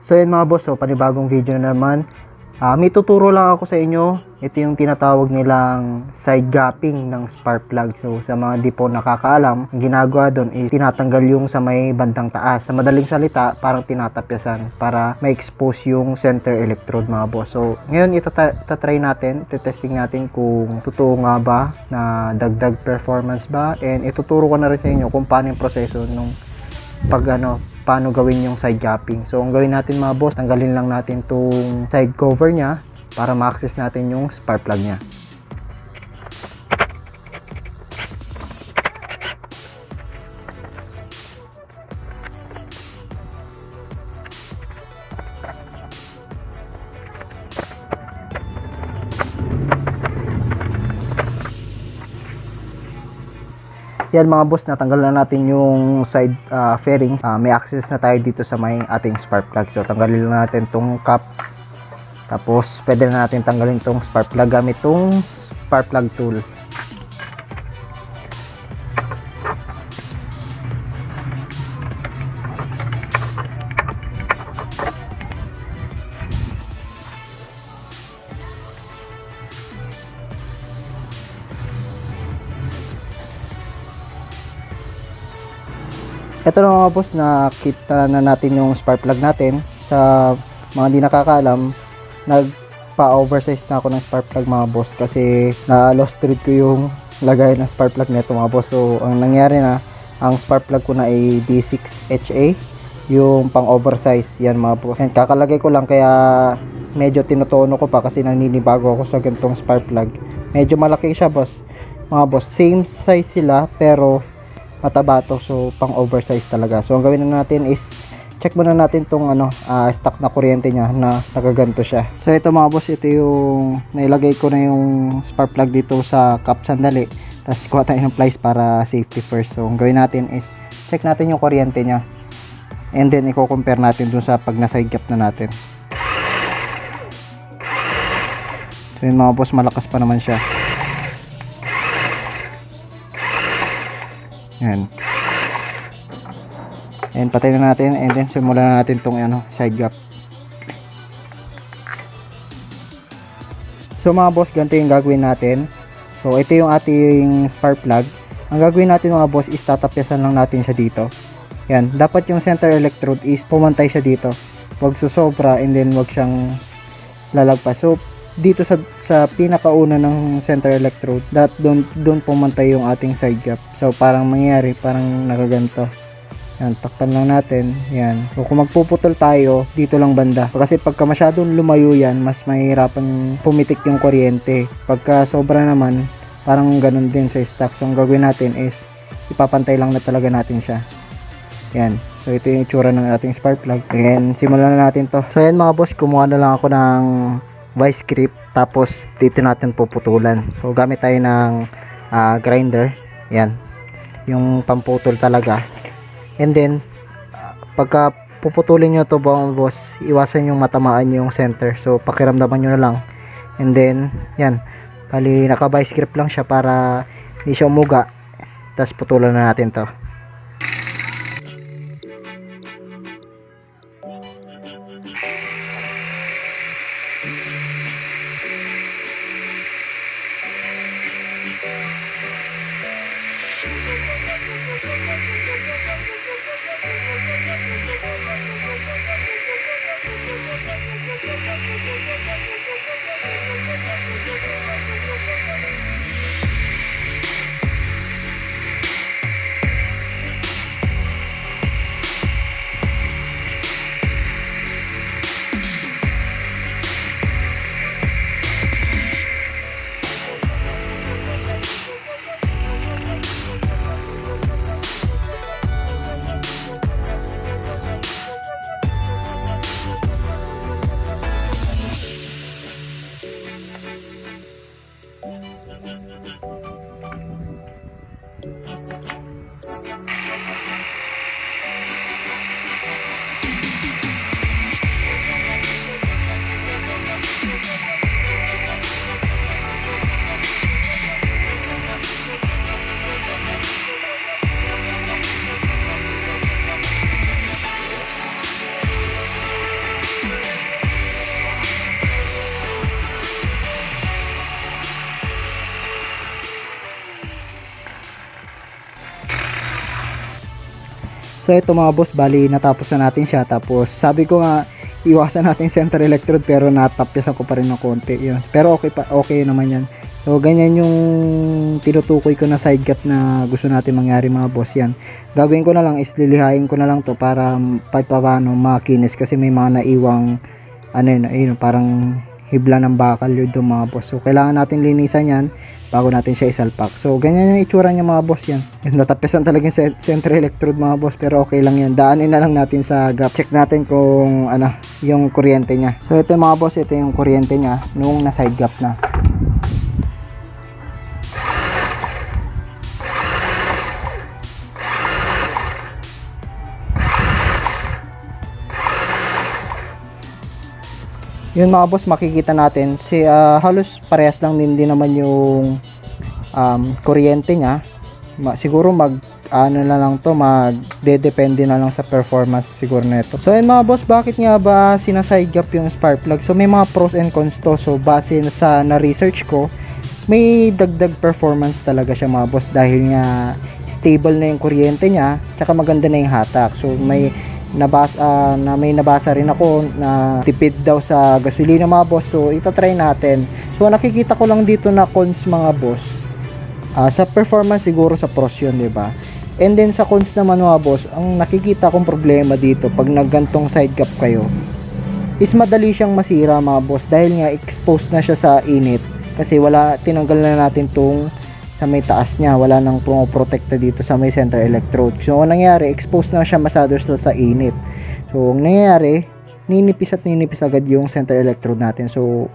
So yun mga boss, so panibagong video na naman. Ah, may tuturo lang ako sa inyo. Ito yung tinatawag nilang side gapping ng spark plug. So sa mga di po nakakaalam, ang ginagawa doon is tinatanggal yung sa may bandang taas. Sa madaling salita, parang tinatapyasan para ma-expose yung center electrode mga boss. So ngayon itatry natin, testing natin kung totoo nga ba na dagdag performance ba and ituturo ko na rin sa inyo kung paano yung proseso nung pag ano, paano gawin yung side gapping. So, ang gawin natin mga boss, tanggalin lang natin tong side cover niya para ma-access natin yung spark plug niya. Yan mga boss, natanggal na natin yung side ah, fairing. Ah, may access na tayo dito sa may ating spark plug. So tanggalin lang natin tong cap. Tapos pwede na natin tanggalin tong spark plug gamit tong spark plug tool. Ito na mga boss, nakita na natin yung spark plug natin. Sa mga di nakakaalam, nagpa-oversize na ako ng spark plug mga boss kasi na-lost thread ko yung lagay ng spark plug nito mga boss. So, ang nangyari na, ang spark plug ko na ay D6HA, yung pang oversize yan mga boss. And kakalagay ko lang kaya medyo tinutono ko pa kasi naninibago ako sa ganitong spark plug. Medyo malaki siya boss. Mga boss, same size sila pero mataba to so pang oversize talaga. So ang gawin na natin is check muna natin tong ano ah, stock na kuryente niya na nagaganto siya. So ito mga boss ito yung nailagay ko na yung spark plug dito sa cap sandali. Tapos kuha tayo ng plies para safety first. So ang gawin natin is check natin yung kuryente niya. And then i-compare natin dun sa pag na side gap na natin. So yun mga boss malakas pa naman siya Yan. And patay na natin and then simulan na natin tong ano, side gap. So mga boss, ganito yung gagawin natin. So ito yung ating spark plug. Ang gagawin natin mga boss is tatapyasan lang natin siya dito. Yan, dapat yung center electrode is pumantay siya dito. Huwag susobra and then wag siyang lalagpas. So dito sa sa pinakauna ng center electrode that doon doon pumantay yung ating side gap. So parang mangyari parang nakaganto yan takpan lang natin. Yan. So kung magpuputol tayo dito lang banda. Kasi pagka masyadong lumayo yan mas mahirapan pumitik yung kuryente. Pagka sobra naman parang ganun din sa stock so ang gagawin natin is ipapantay lang na talaga natin siya. Yan. So ito yung itsura ng ating spark plug. And simulan na natin to. So ayan mga boss, kumuha na lang ako ng vice grip tapos dito natin puputulan. So gamit tayo ng ah, grinder. Yan. Yung pamputol talaga. And then pagka puputulin nyo to boss iwasan yung matamaan yung center. So pakiramdaman nyo na lang. And then yan. Bali naka vice grip lang siya para hindi siya umuga. Tapos putulan na natin to Thank you. So ito mga boss, bali natapos na natin siya. Tapos sabi ko nga, iwasan natin center electrode pero natapyasan ko pa rin ng konti. Yun. Pero okay pa, okay naman yan. So ganyan yung tinutukoy ko na side gap na gusto natin mangyari mga boss yan. Gagawin ko na lang is lilihain ko na lang to para kahit paano makinis kasi may mga naiwang ano yun, ayun, parang hibla ng bakal yun doon mga boss. So kailangan natin linisan yan bago natin siya isalpak. So ganyan yung itsura niya mga boss yan. Natapisan talaga ce- center electrode mga boss pero okay lang yan. Daanin na lang natin sa gap. Check natin kung ano yung kuryente niya. So ito mga boss, ito yung kuryente niya nung na side gap na. Yun mga boss makikita natin. Si ah, halos parehas lang din din naman yung um, kuryente niya. Ma- siguro mag ano na lang to mag depende na lang sa performance siguro nito. So yun mga boss bakit nga ba sinaside gap yung spark plug? So may mga pros and cons to. So base sa na research ko may dagdag performance talaga siya mga boss dahil nga stable na yung kuryente niya tsaka maganda na yung hatak. So may nabasa na may nabasa rin ako na tipid daw sa gasolina mga boss. So itatry natin. So nakikita ko lang dito na cons mga boss. Ah, sa performance siguro sa pros yun di ba? And then sa cons naman mga boss ang nakikita kong problema dito pag naggantong side gap kayo is madali siyang masira mga boss. Dahil nga exposed na siya sa init. Kasi wala tinanggal na natin tong sa may taas niya wala nang protekta dito sa may center electrode so ang nangyari exposed na siya masyado sa, sa init so ang nangyayari ninipis at ninipis agad yung center electrode natin so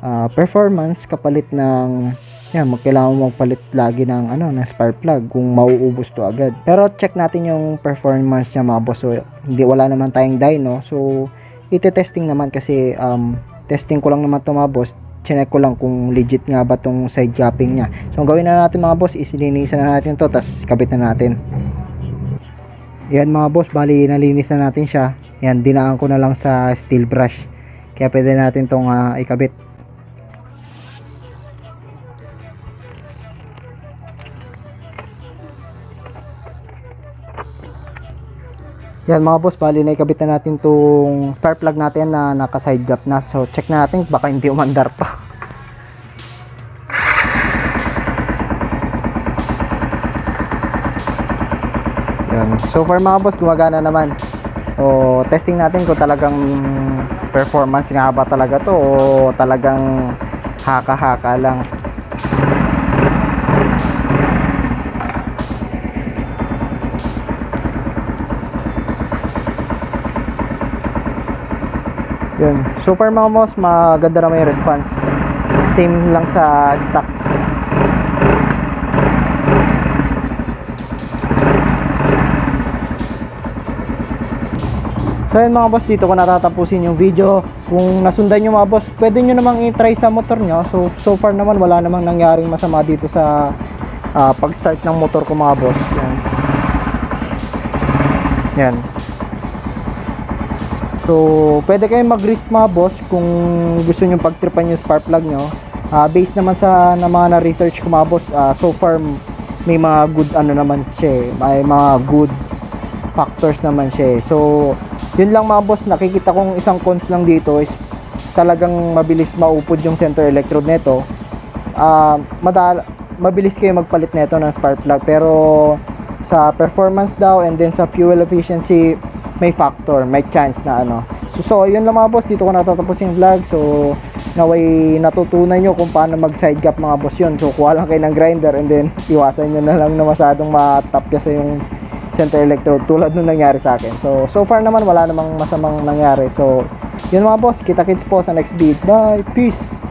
ah, performance kapalit ng yan, magkailangan magpalit lagi ng ano, ng spark plug kung mauubos to agad. Pero check natin yung performance niya mga boss. So, hindi wala naman tayong dyno. So, ite-testing naman kasi um, testing ko lang naman to mga boss. Chinek ko lang kung legit nga ba tong side gapping niya. So, ang gawin na natin mga boss is linisan na natin to tas kabit na natin. Yan mga boss, bali nalinis na natin siya. Yan, dinaan ko na lang sa steel brush. Kaya pwede natin tong ah, ikabit. Yan mga boss, bali na ikabit na natin tong fire plug natin na naka side gap na. So check na natin baka hindi umandar pa. Yan. So far mga boss, gumagana naman. O testing natin kung talagang performance nga ba talaga to o talagang haka-haka lang. Yun. So far mga boss, maganda naman yung response. Same lang sa stock. So yun mga boss, dito ko natatapusin yung video. Kung nasundan nyo mga boss, pwede nyo namang i-try sa motor nyo. So, so far naman wala namang nangyaring masama dito sa ah, pag-start ng motor ko mga boss. Yan. Yan. So, pwede kayong mag-risk mga boss kung gusto nyo pagtripan yung spark plug nyo. Ah, based naman sa na mga na-research ko mga boss, ah, so far may mga good ano naman siya eh. May mga good factors naman siya eh. So, yun lang mga boss, nakikita kong isang cons lang dito is talagang mabilis maupod yung center electrode nito. Ah, madal mabilis kayo magpalit nito ng spark plug pero sa performance daw and then sa fuel efficiency may factor, may chance na ano. So, so yun lang mga boss, dito ko natatapos yung vlog. So, naway natutunan nyo kung paano mag side gap mga boss yun. So, kuha lang kayo ng grinder and then iwasan nyo na lang na masyadong matapya sa yung center electrode tulad nung nangyari sa akin. So, so far naman wala namang masamang nangyari. So, yun mga boss, kita-kits po sa next video. Bye! Peace!